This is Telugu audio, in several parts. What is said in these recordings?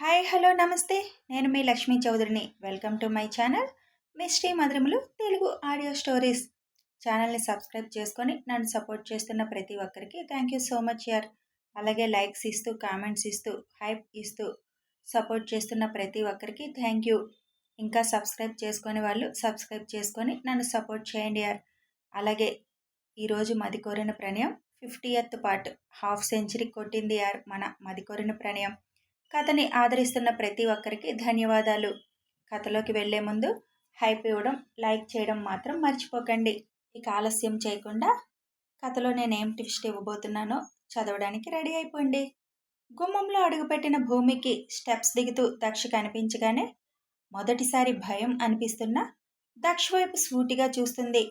హాయ్ హలో నమస్తే. నేను మీ Lakshmi చౌదరిని. Welcome to my channel misty మధురములు Telugu audio stories. ఛానల్ని సబ్స్క్రైబ్ చేసుకొని నన్ను సపోర్ట్ చేస్తున్న ప్రతి ఒక్కరికి థ్యాంక్ యూ సో మచ్ యార్. అలాగే లైక్స్ ఇస్తూ కామెంట్స్ ఇస్తూ హైప్ ఇస్తూ సపోర్ట్ చేస్తున్న ప్రతి ఒక్కరికి థ్యాంక్ యూ. ఇంకా సబ్స్క్రైబ్ చేసుకునే వాళ్ళు సబ్స్క్రైబ్ చేసుకొని నన్ను సపోర్ట్ చేయండి యార్. అలాగే ఈరోజు మది కోరిన ప్రణయం ఫిఫ్టీయత్ పార్ట్. హాఫ్ సెంచరీ కొట్టింది యార్ మన మది కోరిన ప్రణయం. కథని ఆదరిస్తున్న ప్రతి ఒక్కరికి ధన్యవాదాలు. కథలోకి వెళ్ళే ముందు హైప్ ఇవ్వడం లైక్ చేయడం మాత్రం మర్చిపోకండి. ఇక ఆలస్యం చేయకుండా కథలో నేనేం ట్విస్ట్ ఇవ్వబోతున్నానో చదవడానికి రెడీ అయిపోండి. గుమ్మంలో అడుగుపెట్టిన భూమికి స్టెప్స్ దిగుతూ దక్ష కనిపించగానే మొదటిసారి భయం అనిపిస్తున్న దక్ష వైపు సూటిగా చూస్తుంది.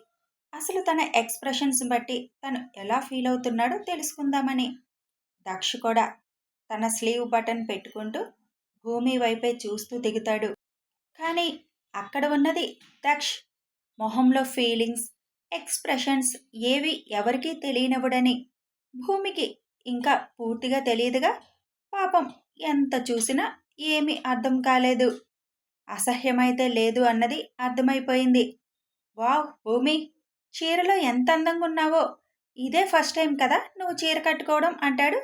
అసలు తన ఎక్స్ప్రెషన్స్ బట్టి తను ఎలా ఫీల్ అవుతున్నాడో తెలుసుకుందామని. దక్ష కూడా తన స్లీవ్ బటన్ పెట్టుకుంటూ భూమి వైపే చూస్తూ దిగుతాడు. కానీ అక్కడ ఉన్నది దక్ష్. మొహంలో ఫీలింగ్స్ ఎక్స్ప్రెషన్స్ ఏవి ఎవరికీ తెలియనివ్వడని. భూమికి ఇంకా పూర్తిగా తెలియదుగా పాపం ఎంత చూసినా ఏమీ అర్థం కాలేదు. అసహ్యమైతే లేదు అన్నది అర్థమైపోయింది. వావ్ భూమి! చీరలో ఎంత అందంగా ఉన్నావో! ఇదే ఫస్ట్ టైం కదా నువ్వు చీర కట్టుకోవడం అంటాడు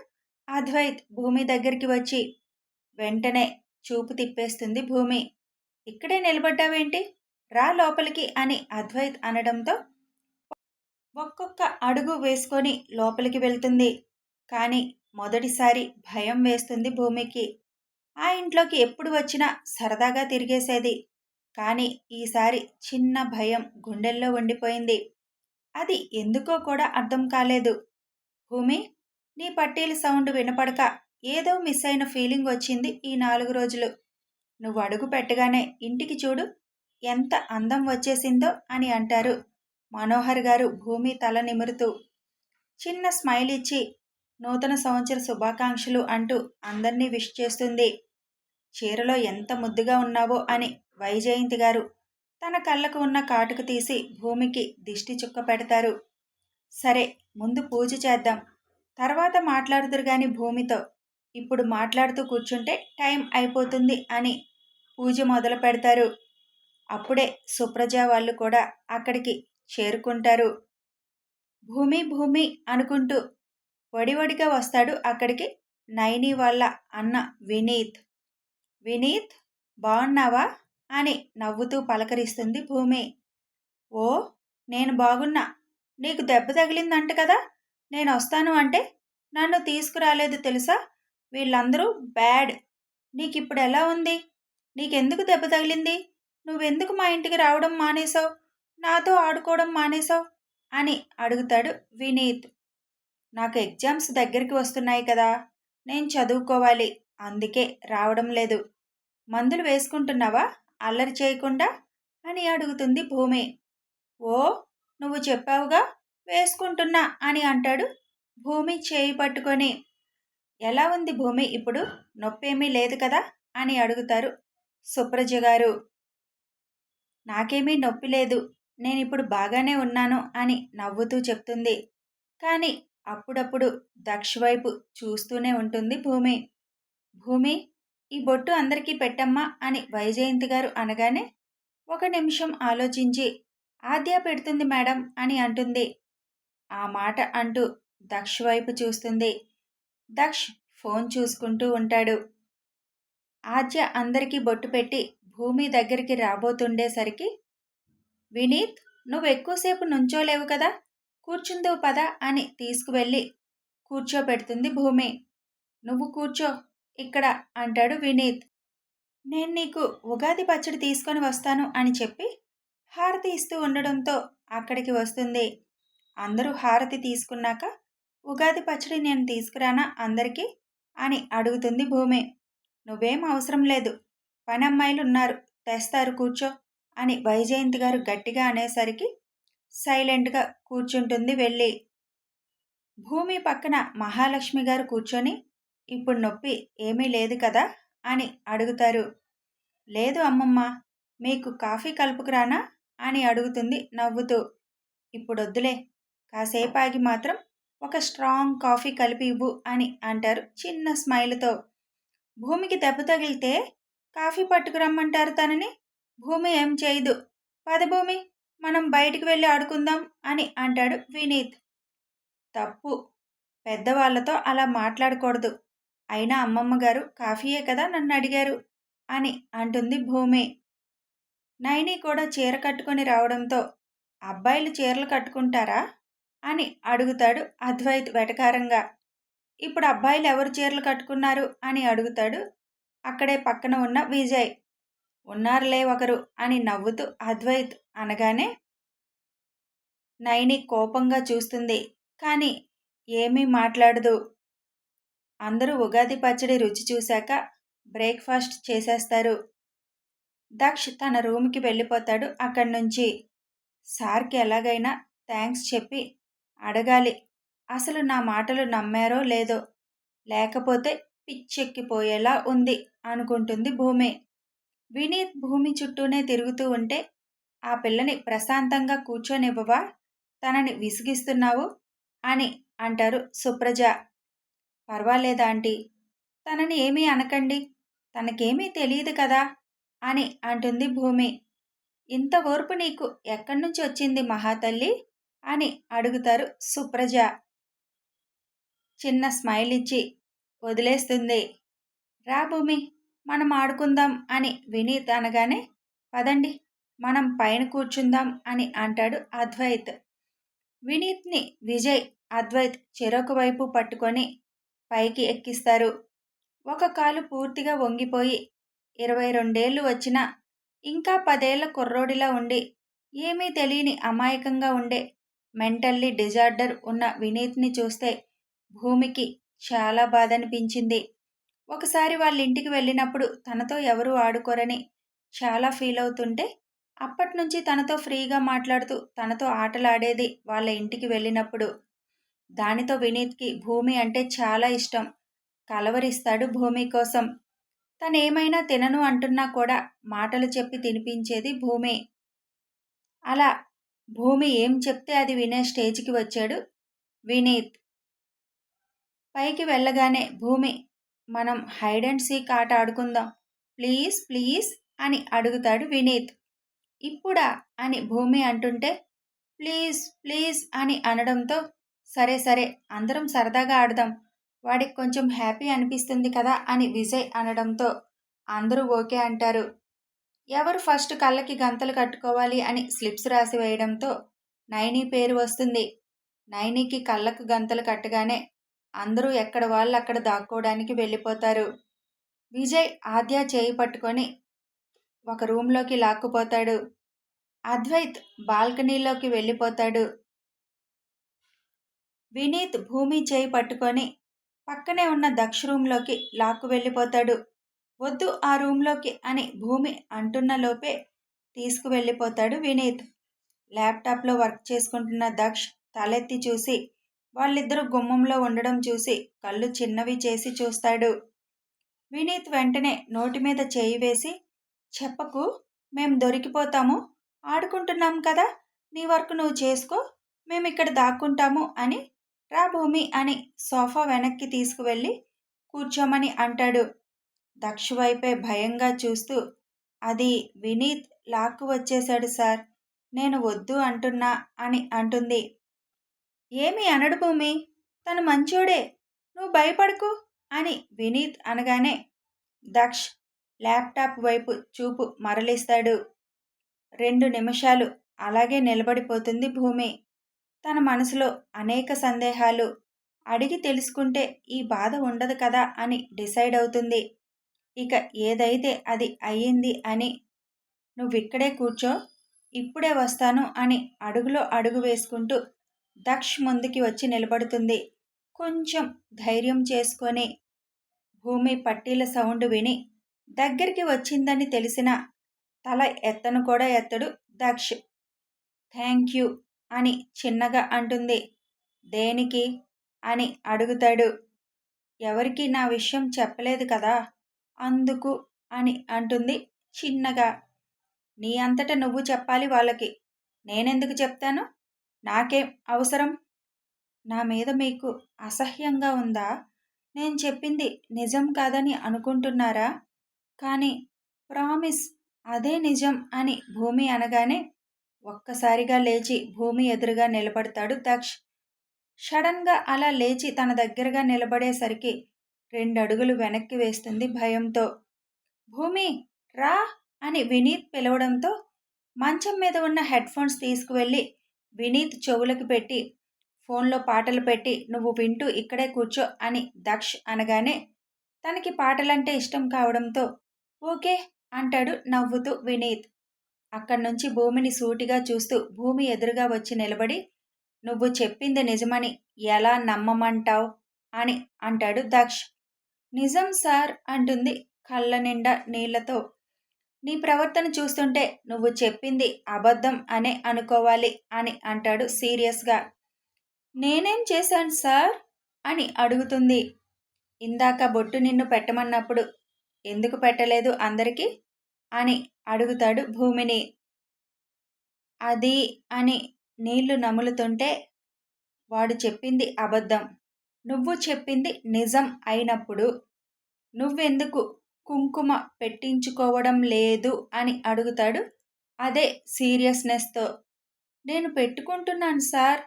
అద్వైత్ భూమి దగ్గరికి వచ్చి వెంటనే చూపు తిప్పేస్తుంది భూమి. ఇక్కడే నిలబడ్డావేంటి? రా లోపలికి అని అద్వైత్ అనడంతో ఒక్కొక్క అడుగు వేసుకొని లోపలికి వెళ్తుంది. కానీ మొదటిసారి భయం వేస్తుంది భూమికి. ఆ ఇంట్లోకి ఎప్పుడు వచ్చినా సరదాగా తిరిగేసేది. కానీ ఈసారి చిన్న భయం గుండెల్లో ఉండిపోయింది. అది ఎందుకో కూడా అర్థం కాలేదు. భూమి నీ పట్టీల సౌండ్ వినపడక ఏదో మిస్ అయిన ఫీలింగ్ వచ్చింది ఈ నాలుగు రోజులు. నువ్వు అడుగు పెట్టగానే ఇంటికి చూడు ఎంత అందం వచ్చేసిందో అని అంటారు మనోహర్ గారు భూమి తల నిమురుతూ. చిన్న స్మైల్ ఇచ్చి నూతన సంవత్సర శుభాకాంక్షలు అంటూ అందరినీ విష్ చేస్తుంది. చీరలో ఎంత ముద్దుగా ఉన్నావో అని వైజయంతి గారు తన కళ్ళకు ఉన్న కాటుకు తీసి భూమికి దిష్టి చుక్క పెడతారు. సరే ముందు పూజ చేద్దాం. తర్వాత మాట్లాడుతురు కానీ భూమితో. ఇప్పుడు మాట్లాడుతూ కూర్చుంటే టైం అయిపోతుంది అని పూజ మొదలు పెడతారు. అప్పుడే సుప్రజ వాళ్ళు కూడా అక్కడికి చేరుకుంటారు. భూమి భూమి అనుకుంటూ వడివడిగా వస్తాడు అక్కడికి నైని వాళ్ళ అన్న వినీత్. వినీత్ బాగున్నావా అని నవ్వుతూ పలకరిస్తుంది భూమి. ఓ నేను బాగున్నా. నీకు దెబ్బ తగిలిందంట కదా? నేను వస్తాను అంటే నన్ను తీసుకురాలేదు తెలుసా? వీళ్ళందరూ బ్యాడ్. నీకు ఇప్పుడు ఎలా ఉంది? నీకెందుకు దెబ్బ తగిలింది? నువ్వెందుకు మా ఇంటికి రావడం మానేశావు? నాతో ఆడుకోవడం మానేశావు? అని అడుగుతాడు వినీత్. నాకు ఎగ్జామ్స్ దగ్గరికి వస్తున్నాయి కదా నేను చదువుకోవాలి. అందుకే రావడం లేదు. మందులు వేసుకుంటున్నావా? అల్లరి చేయకుండా? అని అడుగుతుంది భూమి. ఓ నువ్వు చెప్పావుగా? వేసుకుంటున్నా అని అంటాడు. భూమి చేయి పట్టుకొని ఎలా ఉంది భూమి? ఇప్పుడు నొప్పేమీ లేదు కదా? అని అడుగుతారు సుప్రజ గారు. నాకేమీ నొప్పి లేదు. నేను ఇప్పుడు బాగానే ఉన్నాను అని నవ్వుతూ చెప్తుంది. కానీ అప్పుడప్పుడు దక్ష వైపు చూస్తూనే ఉంటుంది భూమి. భూమి ఈ బొట్టు అందరికీ పెట్టమ్మా అని వైజయంతి గారు అనగానే ఒక నిమిషం ఆలోచించి ఆద్య పెడుతుంది మేడం అని అంటుంది. ఆ మాట అంటూ దక్ష్ వైపు చూస్తుంది. దక్ష్ ఫోన్ చూసుకుంటూ ఉంటాడు. ఆద్య అందరికీ బొట్టు పెట్టి భూమి దగ్గరికి రాబోతుండేసరికి వినీత్ నువ్వు ఎక్కువసేపు నుంచోలేవు కదా? కూర్చుందువు పద అని తీసుకువెళ్ళి కూర్చోపెడుతుంది భూమి. నువ్వు కూర్చో ఇక్కడ అంటాడు వినీత్. నేను నీకు ఉగాది పచ్చడి తీసుకొని వస్తాను అని చెప్పి హారతి ఇస్తూ ఉండడంతో అక్కడికి వస్తుంది. అందరూ హారతి తీసుకున్నాక ఉగాది పచ్చడి నేను తీసుకురానా అందరికీ? అని అడుగుతుంది భూమి. నువ్వేం అవసరం లేదు. పని అమ్మాయిలు ఉన్నారు తెస్తారు కూర్చో అని వైజయంతి గారు గట్టిగా అనేసరికి సైలెంట్గా కూర్చుంటుంది వెళ్ళి. భూమి పక్కన మహాలక్ష్మి గారు కూర్చొని ఇప్పుడు నొప్పి ఏమీ లేదు కదా? అని అడుగుతారు. లేదు అమ్మమ్మ. మీకు కాఫీ కలుపుకురానా? అని అడుగుతుంది నవ్వుతూ. ఇప్పుడొద్దులే. కాసేపు ఆగి మాత్రం ఒక స్ట్రాంగ్ కాఫీ కలిపి ఇవ్వు అని అంటారు. చిన్న స్మైల్తో. భూమికి దెబ్బ తగిలితే కాఫీ పట్టుకురమ్మంటారు తనని. భూమి ఏం చేయదు. పద భూమి మనం బయటికి వెళ్ళి ఆడుకుందాం అని అంటాడు వినీత్. తప్పు. పెద్దవాళ్ళతో అలా మాట్లాడకూడదు. అయినా అమ్మమ్మ గారు కాఫీయే కదా నన్ను అడిగారు అని అంటుంది భూమి. నైని కూడా చీర కట్టుకొని రావడంతో అబ్బాయిలు చీరలు కట్టుకుంటారా? అని అడుగుతాడు అద్వైత్ వెటకారంగా. ఇప్పుడు అబ్బాయిలు ఎవరు చీరలు కట్టుకున్నారు? అని అడుగుతాడు అక్కడే పక్కన ఉన్న విజయ్. ఉన్నారులే ఒకరు అని నవ్వుతూ అద్వైత్ అనగానే నైని కోపంగా చూస్తుంది కానీ ఏమీ మాట్లాడదు. అందరూ ఉగాది పచ్చడి రుచి చూశాక బ్రేక్ఫాస్ట్ చేసేస్తారు. దక్ష్ తన రూమ్కి వెళ్ళిపోతాడు అక్కడి నుంచి. సార్కి ఎలాగైనా థ్యాంక్స్ చెప్పి అడగాలి. అసలు నా మాటలు నమ్మారో లేదో? లేకపోతే పిచ్చెక్కిపోయేలా ఉంది అనుకుంటుంది భూమి. వినీత్ భూమి చుట్టూనే తిరుగుతూ ఉంటే ఆ పిల్లని ప్రశాంతంగా కూర్చొనివ్వవా? తనని విసిగిస్తున్నావు? అని అంటారు సుప్రజ. పర్వాలేదా ఆంటీ? తనని ఏమీ అనకండి. తనకేమీ తెలియదు కదా? అని అంటుంది భూమి. ఇంత ఓర్పు నీకు ఎక్కడి నుంచి వచ్చింది మహాతల్లి? అని అడుగుతారు సుప్రజ. చిన్న స్మైల్ ఇచ్చి వదిలేస్తుంది. రా భూమి మనం ఆడుకుందాం అని వినీత్ అనగానే పదండి మనం పైన కూర్చుందాం అని అంటాడు అద్వైత్. వినీత్ని విజయ్ అద్వైత్ చెరొక వైపు పట్టుకొని పైకి ఎక్కిస్తారు. ఒక కాలు పూర్తిగా వంగిపోయి ఇరవై రెండేళ్ళు వచ్చినా ఇంకా పదేళ్ళ కుర్రోడిలా ఉండి ఏమీ తెలియని అమాయకంగా ఉండే మెంటల్లీ డిజార్డర్ ఉన్న వినీత్ని చూస్తే భూమికి చాలా బాధ అనిపించింది ఒకసారి వాళ్ళ ఇంటికి వెళ్ళినప్పుడు తనతో ఎవరూ ఆడుకోరని చాలా ఫీల్ అవుతుంటే అప్పటి నుంచి తనతో ఫ్రీగా మాట్లాడుతూ తనతో ఆటలాడేది వాళ్ళ ఇంటికి వెళ్ళినప్పుడు. దానితో వినీత్కి భూమి అంటే చాలా ఇష్టం. కలవరిస్తాడు భూమి కోసం. తనేమైనా తినను అంటున్నా కూడా మాటలు చెప్పి తినిపించేది భూమి. అలా భూమి ఏం చెప్తే అది వినే స్టేజ్కి వచ్చాడు వినీత్. పైకి వెళ్ళగానే భూమి మనం హైడ్ అండ్ సీక్ ఆట ఆడుకుందాం. ప్లీజ్ ప్లీజ్ అని అడుగుతాడు వినీత్. ఇప్పుడా అని భూమి అంటుంటే ప్లీజ్ ప్లీజ్ అని అనడంతో సరే సరే అందరం సరదాగా ఆడదాం. వాడికి కొంచెం హ్యాపీ అనిపిస్తుంది కదా అని విజయ్ అనడంతో అందరూ ఓకే అంటారు. ఎవరు ఫస్ట్ కళ్ళకి గంతలు కట్టుకోవాలి అని స్లిప్స్ రాసి వేయడంతో నైనీ పేరు వస్తుంది. నైనీకి కళ్ళకు గంతలు కట్టగానే అందరూ ఎక్కడ వాళ్ళు అక్కడ దాక్కోవడానికి వెళ్ళిపోతారు. విజయ్ ఆద్య చేయి పట్టుకొని ఒక రూమ్లోకి లాక్కుపోతాడు. అద్వైత్ బాల్కనీలోకి వెళ్ళిపోతాడు. వినీత్ భూమి చేయి పట్టుకొని పక్కనే ఉన్న దక్ష రూమ్లోకి లాక్కు వెళ్ళిపోతాడు. వద్దు ఆ రూమ్లోకి అని భూమి అంటున్న లోపే తీసుకువెళ్ళిపోతాడు వినీత్. ల్యాప్టాప్లో వర్క్ చేసుకుంటున్న దక్ష్ తలెత్తి చూసి వాళ్ళిద్దరూ గుమ్మంలో ఉండడం చూసి కళ్ళు చిన్నవి చేసి చూస్తాడు. వినీత్ వెంటనే నోటి మీద చేయి వేసి చెప్పకు మేం దొరికిపోతాము ఆడుకుంటున్నాం కదా నీ వర్క్ నువ్వు చేసుకో మేము ఇక్కడ దాక్కుంటాము అని రా భూమి అని సోఫా వెనక్కి తీసుకువెళ్ళి కూర్చోమని అంటాడు. దక్ష వైపే భయంగా చూస్తూ అది వినీత్ లాక్కు వచ్చేశాడు సార్. నేను వద్దు అంటున్నా అని అంటుంది. ఏమి అనడు భూమి? తను మంచోడే. నువ్వు భయపడకు అని వినీత్ అనగానే దక్ష్ ల్యాప్టాప్ వైపు చూపు మరలిస్తాడు. రెండు నిమిషాలు అలాగే నిలబడిపోతుంది భూమి. తన మనసులో అనేక సందేహాలు. అడిగి తెలుసుకుంటే ఈ బాధ ఉండదు కదా అని డిసైడ్ అవుతుంది. ఇక ఏదైతే అది అయ్యింది అని నువ్విక్కడే కూర్చో ఇప్పుడే వస్తాను అని అడుగులో అడుగు వేసుకుంటూ దక్ష్ ముందుకి వచ్చి నిలబడుతుంది. కొంచెం ధైర్యం చేసుకొని భూమి పట్టీల సౌండ్ విని దగ్గరికి వచ్చిందని తెలిసిన తల ఎత్తను కూడా ఎత్తడు దక్ష్. థ్యాంక్ యూ అని చిన్నగా అంటుంది. దేనికి? అని అడుగుతాడు. ఎవరికి నా విషయం చెప్పలేదు కదా? అందుకు అని అంటుంది చిన్నగా. నీ అంతట నువ్వు చెప్పాలి వాళ్ళకి. నేనెందుకు చెప్తాను? నాకేం అవసరం? నా మీద మీకు అసహ్యంగా ఉందా? నేను చెప్పింది నిజం కాదని అనుకుంటున్నారా? కానీ ప్రామిస్ అదే నిజం అని భూమి అనగానే ఒక్కసారిగా లేచి భూమి ఎదురుగా నిలబడతాడు దక్ష్. సడన్గా అలా లేచి తన దగ్గరగా నిలబడేసరికి రెండు అడుగులు వెనక్కి వేస్తుంది భయంతో. భూమి రా! అని వినీత్ పిలవడంతో మంచం మీద ఉన్న హెడ్ ఫోన్స్ తీసుకువెళ్ళి వినీత్ చెవులకు పెట్టి ఫోన్లో పాటలు పెట్టి నువ్వు వింటూ ఇక్కడే కూర్చో అని దక్ష్ అనగానే తనకి పాటలంటే ఇష్టం కావడంతో ఓకే అంటాడు నవ్వుతూ వినీత్. అక్కడి నుంచి భూమిని సూటిగా చూస్తూ భూమి ఎదురుగా వచ్చి నిలబడి నువ్వు చెప్పింది నిజమని ఎలా నమ్మమంటావు? అని అంటాడు దక్ష్. నిజం సార్ అంటుంది కళ్ళ నిండా నీళ్ళతో నీ ప్రవర్తన చూస్తుంటే నువ్వు చెప్పింది అబద్ధం అనే అనుకోవాలి అని అంటాడు సీరియస్గా. నేనేం చేశాను సార్? అని అడుగుతుంది. ఇందాక బొట్టు నిన్ను పెట్టమన్నప్పుడు ఎందుకు పెట్టలేదు అందరికీ? అని అడుగుతాడు భూమిని. అది అని నీళ్ళు నములుతుంటే వాడు చెప్పింది అబద్ధం. నువ్వు చెప్పింది నిజం అయినప్పుడు నువ్వెందుకు కుంకుమ పెట్టించుకోవడం లేదు అని అడుగుతాడు? అదే సీరియస్నెస్తో. నేను పెట్టుకుంటున్నాను సార్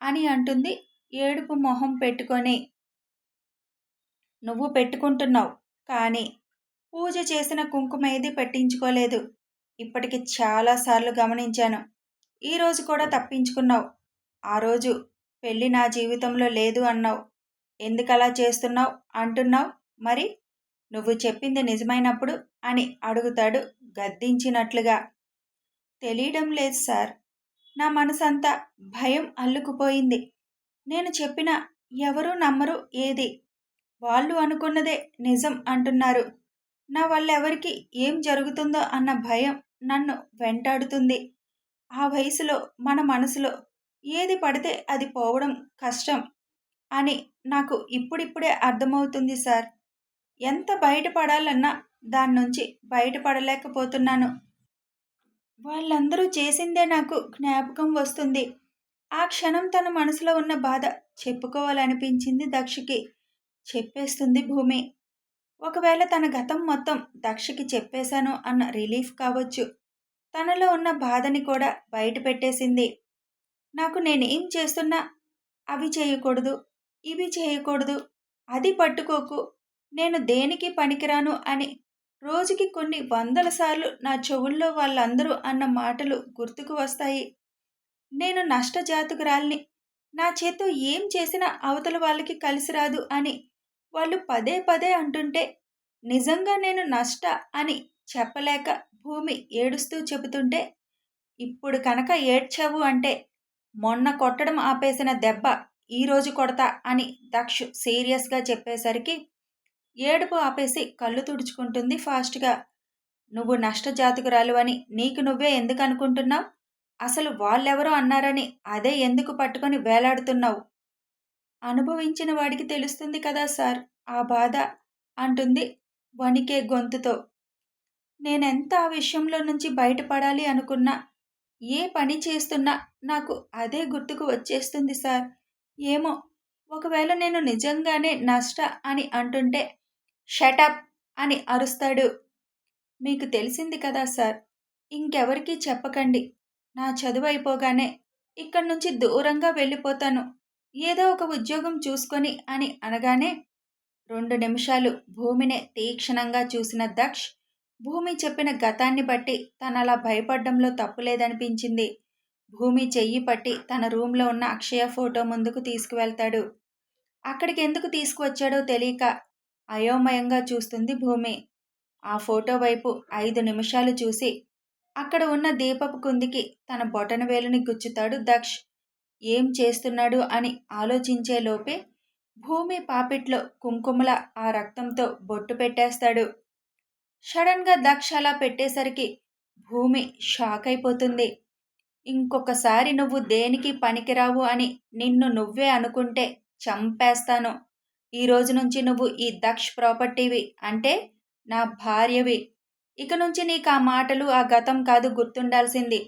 అని అంటుంది ఏడుపు మొహం పెట్టుకొని. నువ్వు పెట్టుకుంటున్నావు కానీ పూజ చేసిన కుంకుమ ఏది పెట్టించుకోలేదు. ఇప్పటికి చాలాసార్లు గమనించాను. ఈరోజు కూడా తప్పించుకున్నావు. ఆ రోజు పెళ్ళి నా జీవితంలో లేదు అన్నావు. ఎందుకలా చేస్తున్నావు? అంటున్నావు? మరి? నువ్వు చెప్పింది నిజమైనప్పుడు అని అడుగుతాడు గద్దించినట్లుగా. తెలియడం లేదు సార్. నా మనసంతా భయం అల్లుకుపోయింది. నేను చెప్పిన ఎవరూ నమ్మరు ఏది? వాళ్ళు అనుకున్నదే నిజం అంటున్నారు. నా వల్ల ఎవరికి ఏం జరుగుతుందో అన్న భయం నన్ను వెంటాడుతుంది. ఆ వయసులో మన మనసులో ఏది పడితే అది పోవడం కష్టం. అని నాకు ఇప్పుడిప్పుడే అర్థమవుతుంది సార్. ఎంత బయటపడాలన్నా దాని నుంచి బయటపడలేకపోతున్నాను. వాళ్ళందరూ చేసిందే నాకు జ్ఞాపకం వస్తుంది. ఆ క్షణం తన మనసులో ఉన్న బాధ చెప్పుకోవాలనిపించింది దక్షకి. చెప్పేస్తుంది భూమి. ఒకవేళ తన గతం మొత్తం దక్షకి చెప్పేశాను అన్న రిలీఫ్ కావచ్చు. తనలో ఉన్న బాధని కూడా బయట పెట్టేసింది నాకు నేనేం చేస్తున్నా అవి చేయకూడదు. ఇవి చేయకూడదు. అది పట్టుకోకు. నేను దేనికి పనికిరాను అని రోజుకి కొన్ని వందల సార్లు నా చెవుల్లో వాళ్ళందరూ అన్న మాటలు గుర్తుకు వస్తాయి. నేను నష్టజాతకురాల్ని. నా చేత్తో ఏం చేసినా అవతల వాళ్ళకి కలిసి రాదు అని వాళ్ళు పదే పదే అంటుంటే నిజంగా నేను నష్ట అని చెప్పలేక భూమి ఏడుస్తూ చెబుతుంటే ఇప్పుడు కనుక ఏడ్చావు అంటే మొన్న కొట్టడం ఆపేసిన దెబ్బ ఈరోజు కొడతా అని దక్ష సీరియస్గా చెప్పేసరికి ఏడుపు ఆపేసి కళ్ళు తుడుచుకుంటుంది ఫాస్ట్గా. నువ్వు నష్టజాతకురాలు అని నీకు నువ్వే ఎందుకు అనుకుంటున్నావు? అసలు వాళ్ళెవరో అన్నారని అదే ఎందుకు పట్టుకొని వేలాడుతున్నావు? అనుభవించిన వాడికి తెలుస్తుంది కదా సార్ ఆ బాధ అంటుంది వణికే గొంతుతో. నేనెంత ఆ విషయంలో నుంచి బయటపడాలి అనుకున్నా? ఏ పని చేస్తున్నా నాకు అదే గుర్తుకు వచ్చేస్తుంది సార్. ఏమో. ఒకవేళ నేను నిజంగానే నష్ట అని అంటుంటే షటప్ అని అరుస్తాడు. మీకు తెలిసింది కదా సార్ ఇంకెవరికీ చెప్పకండి. నా చదువు అయిపోగానే ఇక్కడి నుంచి దూరంగా వెళ్ళిపోతాను. ఏదో ఒక ఉద్యోగం చూసుకొని అని అనగానే రెండు నిమిషాలు భూమినే తీక్షణంగా చూసిన దక్ష్ భూమి చెప్పిన గతాన్ని బట్టి తనలా భయపడ్డంలో తప్పులేదనిపించింది. భూమి చెయ్యి పట్టి తన రూమ్లో ఉన్న అక్షయ ఫోటో ముందుకు తీసుకువెళ్తాడు. అక్కడికి ఎందుకు తీసుకువచ్చాడో తెలియక అయోమయంగా చూస్తుంది భూమి. ఆ ఫోటో వైపు ఐదు నిమిషాలు చూసి అక్కడ ఉన్న దీపపు కుందికి తన బొటన వేలుని గుచ్చుతాడు దక్ష్. ఏం చేస్తున్నాడు అని ఆలోచించే లోపే భూమి పాపిట్లో కుంకుమల ఆ రక్తంతో బొట్టు పెట్టేస్తాడు. సడన్గా దక్ష అలా పెట్టేసరికి భూమి షాక్ అయిపోతుంది ఇంకొకసారి నువ్వు దేనికి పనికిరావు అని నిన్ను నువ్వే అనుకుంటే చంపేస్తాను. ఈ రోజు నుంచి నువ్వు ఈ దక్ష్ ప్రాపర్టీవి అంటే నా భార్యవి. ఇక నుంచి నీకు ఆ మాటలు ఆ గతం కాదు గుర్తుండాల్సింది.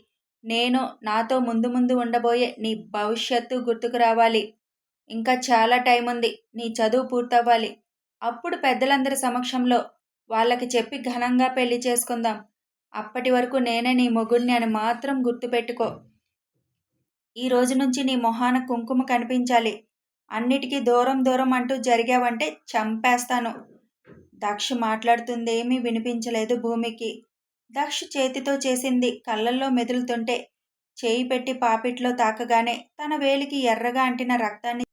నేను నాతో ముందు ముందు ఉండబోయే నీ భవిష్యత్తు గుర్తుకు రావాలి. ఇంకా చాలా టైం ఉంది నీ చదువు పూర్తవ్వాలి. అప్పుడు పెద్దలందరి సమక్షంలో వాళ్ళకి చెప్పి ఘనంగా పెళ్ళి చేసుకుందాం. అప్పటి వరకు నేనే నీ మొగుడిని అని మాత్రం గుర్తుపెట్టుకో. ఈ రోజు నుంచి నీ మొహాన కుంకుమ కనిపించాలి. అన్నిటికీ దూరం దూరం అంటూ జరిగావంటే చంపేస్తాను. దక్ష మాట్లాడుతుందేమీ వినిపించలేదు భూమికి. దక్ష చేతితో చేసింది కళ్ళల్లో మెదులుతుంటే చేయి పెట్టి పాపిట్లో తాకగానే తన వేలికి ఎర్రగా అంటిన రక్తాన్ని